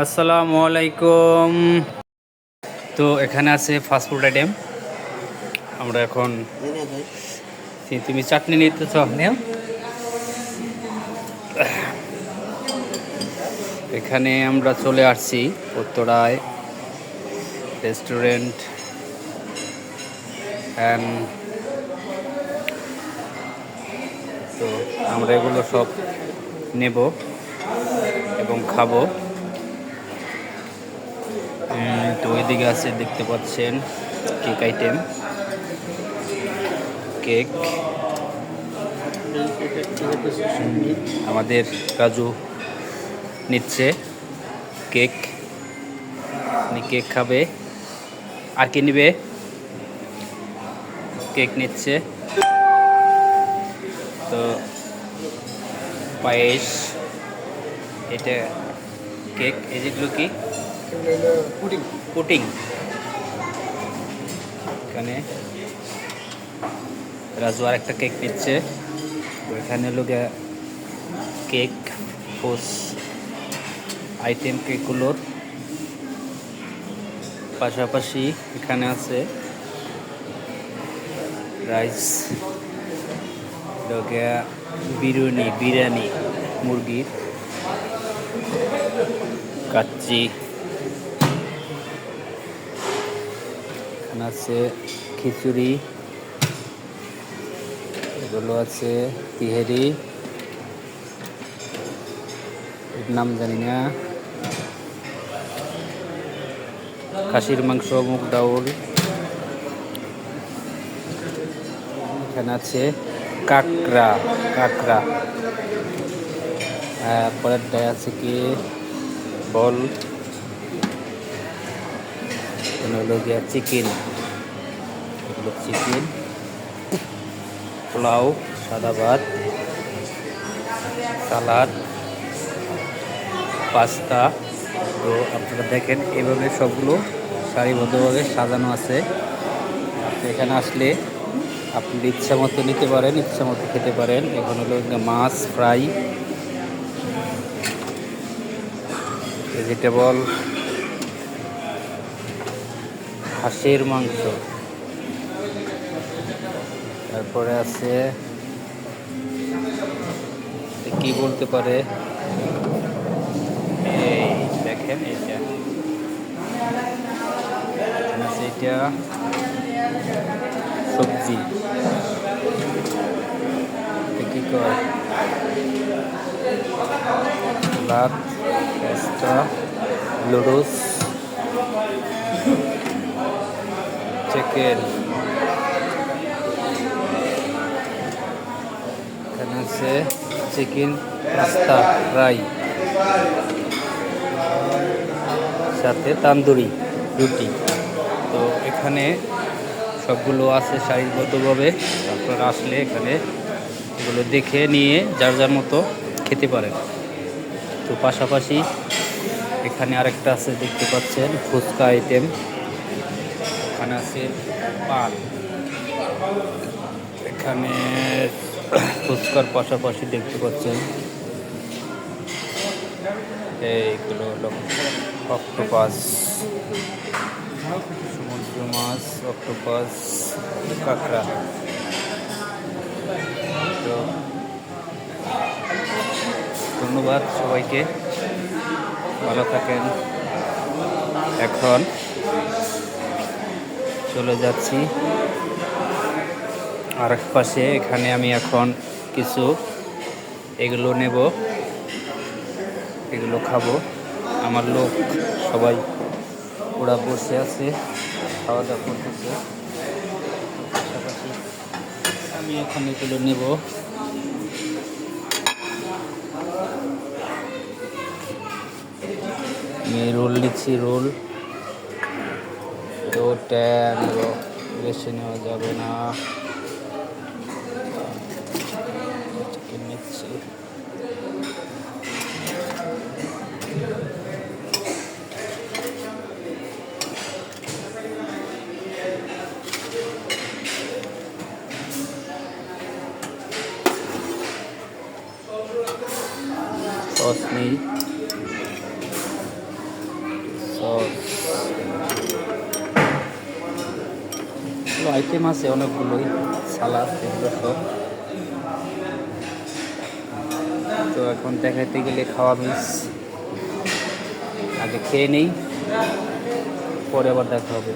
আসসালামু আলাইকুম। তো এখানে আছে ফাস্টফুড আইটেম আমরা এখন তুমি চাটনি নিতেছ? নেও। এখানে আমরা চলে আসছি উত্তরায় রেস্টুরেন্ট অ্যান্ড তো আমরা এগুলো সব নেব এবং খাব। তো ওইদিকে আছে, দেখতে পাচ্ছেন কেক আইটেম কেক। আমাদের কাজু নিচ্ছে। কেক। কেক খাবে। আর কি নিবে? কেক নিচ্ছে। তো পায়েস, এটা কেক, এই যেগুলো কি? এখানে রাজু আর একটা কেক নিচ্ছে। হলো গিয়া কেক পোস আইটেম কেকগুলোর পাশাপাশি এখানে আছে রাইস গিয়া বিরিয়ানি বিরিয়ানি, মুরগির কাচ্চি। আছে খিচুড়ি, এগুলো আছে তিহেরি নাম জানি না। খাসির মাংস, মুগ ডাউল। এখানে আছে কাকড়া কাকড়া। পরেরটায় আছে কি? বল। গিয়া চিকেন। এগুলো চিকেন, পোলাও, সাদা ভাত, সালাদ, পাস্তা। তো আপনারা দেখেন, এভাবে সবগুলো সারিবদ্ধভাবে সাজানো আছে। আপনি এখানে আসলে আপনি ইচ্ছা মতো নিতে পারেন, ইচ্ছা মতো খেতে পারেন। এখন হলো মাছ, ফ্রাই, ভেজিটেবল, হাঁসের মাংস। তারপরে আছে কি বলতে পারে? এই দেখেন এইটা। এটা সবজি। কি কয়? ভাত পাস্তা লুডুস চিকেন। আছে চিকেন পাস্তা ফ্রাই সাথে তান্দুরি, রুটি। তো এখানে সবগুলো আছে সারিবদ্ধভাবে। আপনারা আসলে এখানে এগুলো দেখে নিয়ে যার যার মতো খেতে পারেন। তো পাশাপাশি এখানে আরেকটা আছে, দেখতে পাচ্ছেন, ফুচকা আইটেম এখানে আছে পান এখানে ফুচকার পাশাপাশি দেখতে পাচ্ছেন এইগুলো হলো অক্টোপাস, সমুদ্র মাছ, অক্টোপাস, কাঁকড়া। তো ধন্যবাদ সবাইকে। ভালো থাকেন। এখন চলে যাচ্ছি। আর এক পাশে এখানে আমি এখন কিছু এগুলো নেব। এগুলো খাব। আমার লোক সবাই ওরা বসে আছে, খাওয়া দাওয়া করতেছে। আমি এখন এগুলো নেব। আমি রোল নিচ্ছি, রোল। তো ট্যান বেশি নেওয়া যাবে না চিকেন নিচ্ছি সস সস আইটেম আছে অনেকগুলোই সালাদ এগুলো সব। তো এখন দেখাতে গেলে খাওয়া মিস। আগে খেয়ে নেই পরে আবার দেখা হবে।